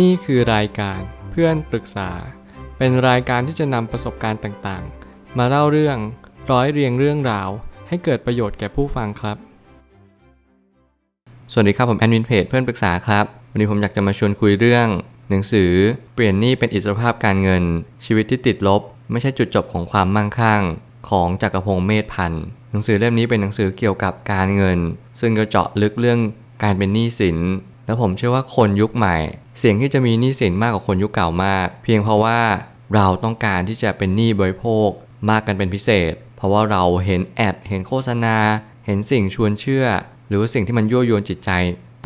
นี่คือรายการเพื่อนปรึกษา เป็นรายการที่จะนำประสบการณ์ต่างๆ มาเล่าเรื่องร้อยเรียงเรื่องราว ให้เกิดประโยชน์แก่ผู้ฟังครับ สวัสดีครับผมแอดมินเพจเพื่อนปรึกษาครับ วันนี้ผมอยากจะมาชวนคุยเรื่อง หนังสือเปลี่ยนหนี้เป็นอิสรภาพการเงิน ชีวิตที่ติดลบ ไม่ใช่จุดจบของความมั่งคั่ง ของจักรพงศ์เมธพันธ์หนังสือเล่มนี้เป็นหนังสือเกี่ยวกับการเงิน ซึ่งก็เจาะลึกเรื่องการเป็นหนี้สิน แล้วผมเชื่อว่าคนยุคใหม่ เสี่ยงที่จะมีหนี้สินมากกว่าคนยุคเก่ามาก เพียงเพราะว่าเราต้องการที่จะเป็นหนี้บริโภคมากกันเป็นพิเศษ เพราะว่าเราเห็นแอด เห็นโฆษณา เห็นสิ่งชวนเชื่อ หรือว่าสิ่งที่มันยั่วยวนจิตใจ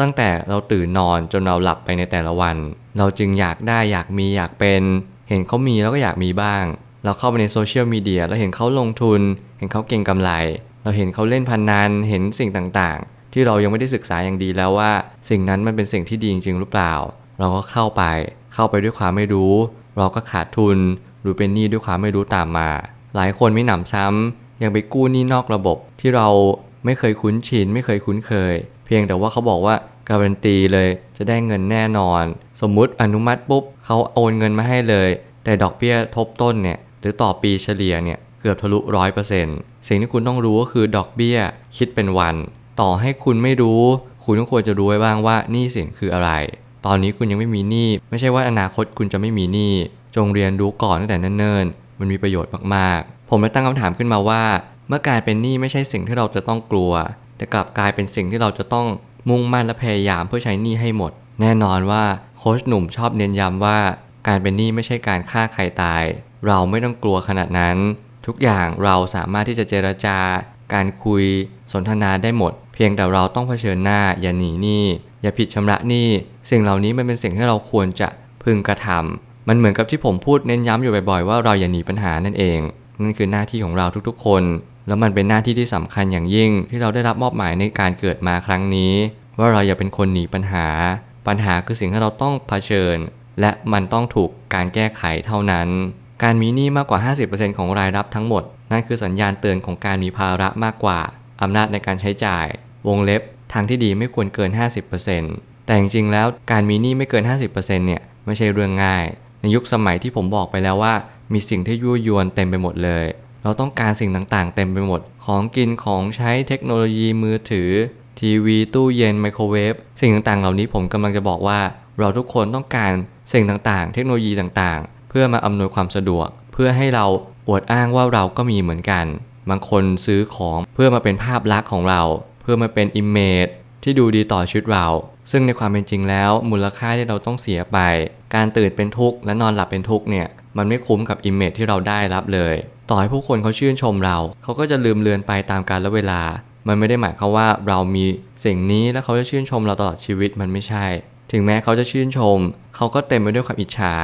ตั้งแต่เราตื่นนอนจนเราหลับไปในแต่ละวัน เราจึงอยากได้อยากมีอยากเป็น เห็นเขามีแล้วก็อยากมีบ้าง เราเข้าไปในโซเชียลมีเดียแล้วเห็นเขาลงทุน เห็นเขาเก่งกำไร เราเห็นเขาเล่นพนนันเห็นสิ่งต่างๆ ที่เรายังไม่ได้ศึกษาอย่างดีแล้วว่า สิ่งนั้นมันเป็นสิ่งที่ดีจริงๆหรือเปล่า เราก็เข้าไป เข้าไปด้วยความไม่รู้ เราก็ขาดทุนหรือเป็นหนี้ด้วยความไม่รู้ตามมา หลายคนไม่หนำซ้ำยังไปกู้หนี้นอกระบบที่เราไม่เคยคุ้นชินไม่เคยคุ้นเคย เพียงแต่ว่าเขาบอกว่าการันตีเลยจะได้เงินแน่นอน สมมุติอนุมัติปุ๊บเขาโอนเงินมาให้เลย แต่ดอกเบี้ยทบต้นเนี่ยหรือต่อปีเฉลี่ยเนี่ยเกือบทะลุร้อยเปอร์เซ็นต์สิ่งที่คุณต้องรู้ก็คือดอกเบี้ยคิดเป็นวัน ต่อให้คุณไม่รู้ คุณก็ควรจะรู้ไว้บ้างว่าหนี้สินคืออะไร ตอนนี้คุณยังไม่มีหนี้ไม่ใช่ว่าอนาคตคุณจะไม่มีหนี้จงเรียนรู้ก่อนตั้งแต่เนิ่นๆ มันมีประโยชน์มากๆ ผมเลยตั้งคำถามขึ้นมาว่า เมื่อกลายเป็นหนี้ไม่ใช่สิ่งที่เราจะต้องกลัว แต่กลับกลายเป็นสิ่งที่เราจะต้องมุ่งมั่นและพยายามเพื่อใช้หนี้ให้หมด แน่นอนว่าโค้ชหนุ่มชอบเน้นย้ำว่า การเป็นหนี้ไม่ใช่การฆ่าใครตาย เราไม่ต้องกลัวขนาดนั้น ทุกอย่างเราสามารถที่จะเจรจาการคุยสนทนาได้หมด พียงแต่เราต้องเผชิญหน้าอย่าหนีหนี้อย่าผิดชำระหนี้สิ่งเหล่านี้มันเป็นสิ่งที่เราควรจะพึงกระทำมันเหมือนกับที่ผมพูดเน้นย้ำอยู่บ่อยๆว่าเราอย่าหนีปัญหานั่นเองนั่นคือหน้าที่ของเราทุกๆคน แล้วมันเป็นหน้าที่ที่สำคัญอย่างยิ่ง ที่เราได้รับมอบหมายในการเกิดมาครั้งนี้ ว่าเราอย่าเป็นคนหนีปัญหา ปัญหาคือสิ่งที่เราต้องเผชิญ และมันต้องถูกการแก้ไขเท่านั้น การมีหนี้มากกว่า 50%ของรายรับทั้งหมด นั่นคือสัญญาณเตือนของการมีภาระมากกว่าอำนาจในการใช้จ่าย วงเล็บทางที่ดีไม่ควรเกิน 50%แต่จริงๆแล้วการมีหนี้ไม่เกิน 50%เนี่ยไม่ใช่เรื่องง่าย ในยุคสมัยที่ผมบอกไปแล้วว่า มีสิ่งที่ยั่วยวนเต็มไปหมดเลย เราต้องการสิ่งต่างๆ เต็มไปหมด ของกินของใช้เทคโนโลยีมือถือ ทีวี ตู้เย็นไมโครเวฟสิ่งต่างๆ เหล่านี้ผมกำลังจะบอกว่า เราทุกคนต้องการสิ่งต่างๆ เทคโนโลยีต่างๆ เพื่อมาอำนวยความสะดวก เพื่อให้เราอวดอ้างว่าเราก็มีเหมือนกัน บางคนซื้อของเพื่อมาเป็นภาพลักษณ์ของเรา พื่อมาเป็นอิมเมจที่ดูดีต่อชีวิตเรา ซึ่งในความเป็นจริงแล้วมูลค่าที่เราต้องเสียไป การตื่นเป็นทุกข์และนอนหลับเป็นทุกข์เนี่ยมันไม่คุ้มกับอิมเมจที่เราได้รับเลย ต่อให้ผู้คนเขาชื่นชมเรา เขาก็จะลืมเลือนไปตามกาลเวลา มันไม่ได้หมายความว่าเรามีสิ่งนี้แล้วเขาจะชื่นชมเราตลอดชีวิตมันไม่ใช่ ถึงแม้เขาจะชื่นชม เขาก็เต็มไปด้วยความอิจฉา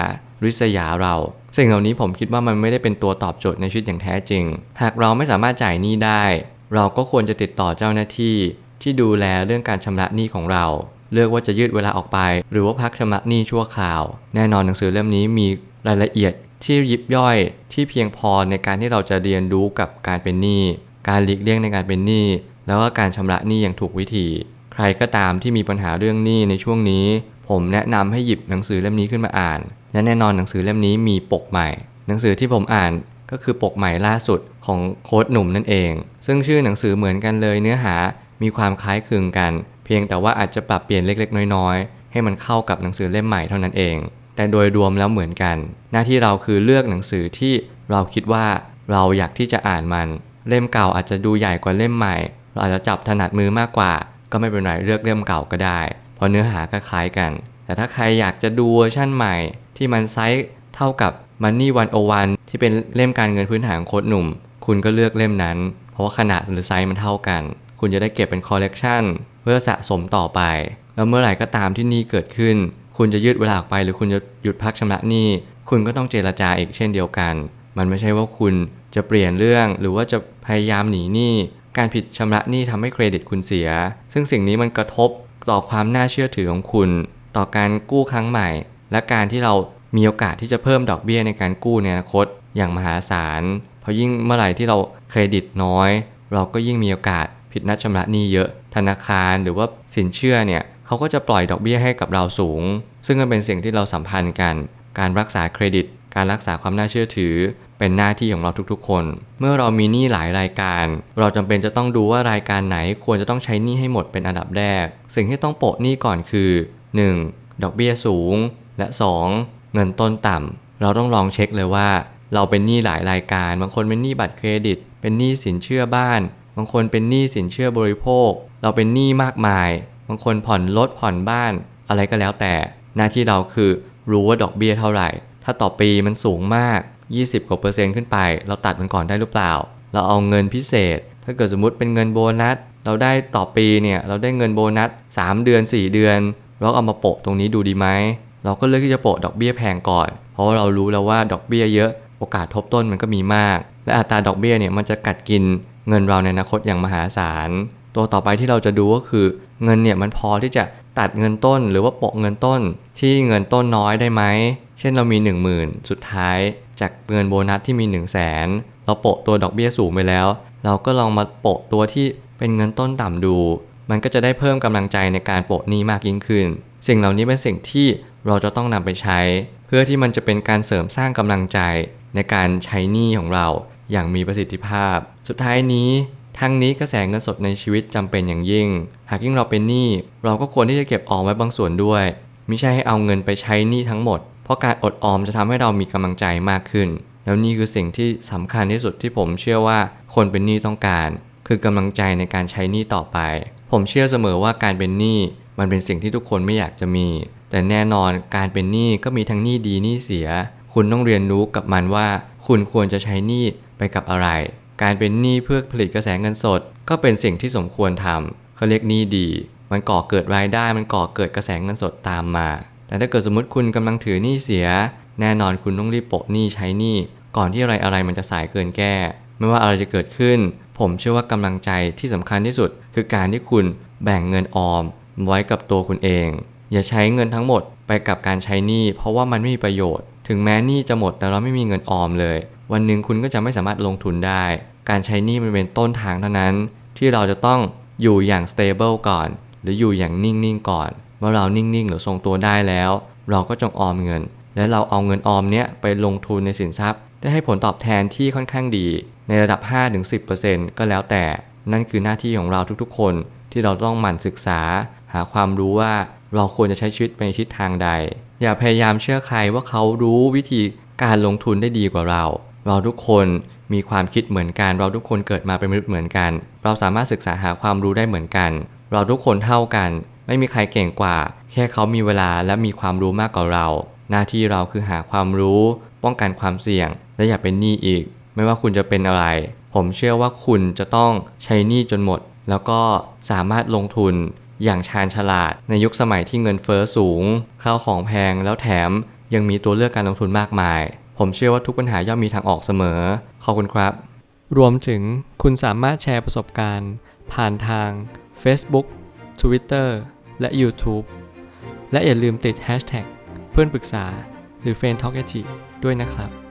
ริษยาเรา สิ่งเหล่านี้ผมคิดว่ามันไม่ได้เป็นตัวตอบโจทย์ในชีวิตอย่างแท้จริง หากเราไม่สามารถจ่ายหนี้ได้ เราก็ควรจะติดต่อเจ้าหน้าที่ที่ดูแลเรื่องการชำระหนี้ของเรา เลือกว่าจะยืดเวลาออกไป หรือว่าพักชำระหนี้ชั่วคราว แน่นอนหนังสือเล่มนี้มีรายละเอียดที่ยิบย่อยที่เพียงพอในการที่เราจะเรียนรู้กับการเป็นหนี้การหลีกเลี่ยงในการเป็นหนี้แล้วก็การชำระหนี้อย่างถูกวิธี ใครก็ตามที่มีปัญหาเรื่องหนี้ในช่วงนี้ ผมแนะนำให้หยิบหนังสือเล่มนี้ขึ้นมาอ่านและแน่นอนหนังสือเล่มนี้มีปกใหม่ หนังสือที่ผมอ่าน ก็คือปกใหม่ล่าสุดของโค้ดหนุ่มนั่นเอง ซึ่งชื่อหนังสือเหมือนกันเลยเนื้อหามีความคล้ายคลึงกัน เพียงแต่ว่าอาจจะปรับเปลี่ยนเล็กๆ น้อยๆ ให้มันเข้ากับหนังสือเล่มใหม่เท่านั้นเอง แต่โดยรวมแล้วเหมือนกัน หน้าที่เราคือเลือกหนังสือที่เราคิดว่าเราอยากที่จะอ่านมัน เล่มเก่าอาจจะดูใหญ่กว่าเล่มใหม่ เราอาจจะจับถนัดมือมากกว่า ก็ไม่เป็นไรเลือกเล่มเก่าก็ได้ เพราะเนื้อหาก็คล้ายกัน แต่ถ้าใครอยากจะดูเวอร์ชั่นใหม่ ที่มันไซส์เท่ากับ Money 101 ที่เป็นเล่มการเงินพื้นฐานโค้ดหนุ่ม คุณก็เลือกเล่มนั้น เพราะว่าขนาดหรือไซส์มันเท่ากัน คุณจะได้เก็บเป็นคอลเลกชันเพื่อสะสมต่อไป แล้วเมื่อไหร่ก็ตามที่หนี้เกิดขึ้น คุณจะยืดเวลาออกไปหรือคุณจะหยุดพักชำระหนี้ คุณก็ต้องเจรจาอีกเช่นเดียวกัน มันไม่ใช่ว่าคุณจะเปลี่ยนเรื่องหรือว่าจะพยายามหนีหนี้การผิดชำระหนี้ทำให้เครดิตคุณเสีย ซึ่งสิ่งนี้มันกระทบต่อความน่าเชื่อถือของคุณ ต่อการกู้ครั้งใหม่ และการที่เรา มีโอกาสที่จะเพิ่มดอกเบี้ยในการกู้ในอนาคตอย่างมหาศาล เพราะยิ่งเมื่อไหร่ที่เราเครดิตน้อย เราก็ยิ่งมีโอกาสผิดนัดชำระหนี้เยอะ ธนาคารหรือว่าสินเชื่อเนี่ยเขาก็จะปล่อยดอกเบี้ยให้กับเราสูง ซึ่งมันเป็นสิ่งที่เราสัมพันธ์กัน การรักษาเครดิต การรักษาความน่าเชื่อถือ เป็นหน้าที่ของเราทุกๆ คน เมื่อเรามีหนี้หลายรายการ เราจำเป็นจะต้องดูว่ารายการไหนควรจะต้องใช้หนี้ให้หมดเป็นอันดับแรก สิ่งที่ต้องโปะหนี้ก่อนคือ 1. ดอกเบี้ยสูง และ 2. เงินต้นต่ำเราต้องลองเช็คเลยว่า เราเป็นหนี้หลายรายการ บางคนเป็นหนี้บัตรเครดิต เป็นหนี้สินเชื่อบ้าน บางคนเป็นหนี้สินเชื่อบริโภค เราเป็นหนี้มากมาย บางคนผ่อนรถผ่อนบ้าน อะไรก็แล้วแต่ หน้าที่เราคือรู้ว่าดอกเบี้ยเท่าไหร่ ถ้าต่อปีมันสูงมาก 20กว่าเปอร์เซ็นต์ขึ้นไป เราตัดมันก่อนได้หรือเปล่า เราเอาเงินพิเศษ ถ้าเกิดสมมติเป็นเงินโบนัส เราได้ต่อปีเนี่ย เราได้เงินโบนัส 3 เดือน 4 เดือน เราเอามาโปะตรงนี้ดูดีไหม เราก็เลือกที่จะโปะดอกเบี้ยแพงก่อน เพราะาเรารู้แล้วว่าดอกเบี้ยเยอะโอกาสทบต้นมันก็มีมาก และอัตราดอกเบี้ยเนี่ยมันจะกัดกินเงินเราในอนาคตอย่างมหาศาล ตัวต่อไปที่เราจะดูก็คือ เงินเนี่ยมันพอที่จะตัดเงินต้น หรือว่าโปะเงินต้น ที่เงินต้นน้อยได้ไหม เช่นเรามี 1 0,000 สุดท้าย จากเงินโบนัสที่มี 1 0 0 0 0แสนเราโปะตัวดอกเบี้ยสูงไปแล้ว เราก็ลองมาโปะตัวที่เป็นเงินต้นต่ำดู มันก็จะได้เพิ่มกำลังใจในการโปะหนี้มากยิ่งขึ้น สิ่งเหล่านี้เป็นสิ่งที่ เราจะต้องนำไปใช้ เพื่อที่มันจะเป็นการเสริมสร้างกำลังใจในการใช้หนี้ของเราอย่างมีประสิทธิภาพ สุดท้ายนี้ทั้งนี้กระแสเงินสดในชีวิตจำเป็นอย่างยิ่ง หากยิ่งเราเป็นหนี้เราก็ควรที่จะเก็บออมไว้บางส่วนด้วยไม่ใช่ให้เอาเงินไปใช้หนี้ทั้งหมด เพราะการอดออมจะทำให้เรามีกำลังใจมากขึ้น แล้วนี่คือสิ่งที่สำคัญที่สุดที่ผมเชื่อว่าคนเป็นหนี้ต้องการ คือกำลังใจในการใช้หนี้ต่อไป ผมเชื่อเสมอว่าการเป็นหนี้มันเป็นสิ่งที่ทุกคนไม่อยากจะมี แต่แน่นอนการเป็นหนี้ก็มีทั้งหนี้ดีหนี้เสีย คุณต้องเรียนรู้กับมันว่า คุณควรจะใช้หนี้ไปกับอะไร การเป็นหนี้เพื่อผลิตกระแสเงินสด ก็เป็นสิ่งที่สมควรทำเขาเรียกหนี้ดี มันก่อเกิดรายได้มันก่อเกิดกระแสเงินสดตามมา แต่ถ้าเกิดสมมติคุณกำลังถือหนี้เสีย แน่นอนคุณต้องรีบโปะหนี้ใช้หนี้ก่อนที่อะไรอะไรมันจะสายเกินแก้ ไม่ว่าอะไรจะเกิดขึ้น ผมเชื่อว่ากำลังใจที่สำคัญที่สุด คือการที่คุณแบ่งเงินออมไว้กับตัวคุณเอง อย่าใช้เงินทั้งหมดไปกับการใช้หนี้เพราะว่ามันไม่มีประโยชน์ ถึงแม้หนี้จะหมดแต่เราไม่มีเงินออมเลย วันหนึ่งคุณก็จะไม่สามารถลงทุนได้ การใช้หนี้มันเป็นต้นทางเท่านั้น ที่เราจะต้องอยู่อย่าง stable ก่อน หรืออยู่อย่างนิ่งๆก่อนเมื่อเรานิ่งๆหรือทรงตัวได้แล้ว เราก็จงออมเงิน และเราเอาเงินออมเนี้ยไปลงทุนในสินทรัพย์ ได้ให้ผลตอบแทนที่ค่อนข้างดี ในระดับ 5-10%ก็แล้วแต่ นั่นคือหน้าที่ของเราทุกๆ คนที่เราต้องหมั่นศึกษา หาความรู้ว่า เราควรจะใช้ชีวิตไปในทิศทางใด อย่าพยายามเชื่อใครว่าเขารู้วิธีการลงทุนได้ดีกว่าเรา เราทุกคนมีความคิดเหมือนกัน เราทุกคนเกิดมาเป็นมนุษย์เหมือนกัน เราสามารถศึกษาหาความรู้ได้เหมือนกัน เราทุกคนเท่ากัน ไม่มีใครเก่งกว่า แค่เขามีเวลาและมีความรู้มากกว่าเรา หน้าที่เราคือหาความรู้ ป้องกันความเสี่ยง และอย่าเป็นหนี้อีก ไม่ว่าคุณจะเป็นอะไร ผมเชื่อว่าคุณจะต้องใช้หนี้จนหมด แล้วก็สามารถลงทุน อย่างชาญฉลาด ในยุคสมัยที่เงินเฟอ้อสูงข้าวของแพงแล้วแถมยังมีตัวเลือกการลงทุนมากมาย ผมเชื่อว่าทุกปัญหาย่อมมีทางออกเสมอ ขอบคุณครับ รวมถึงคุณสามารถแชร์ประสบการณ์ ผ่านทาง Facebook Twitter และ YouTube และอย่าลืมติด Hashtag เพื่อนปรึกษาหรือ f r ร e n d t a l k ด้วยนะครับ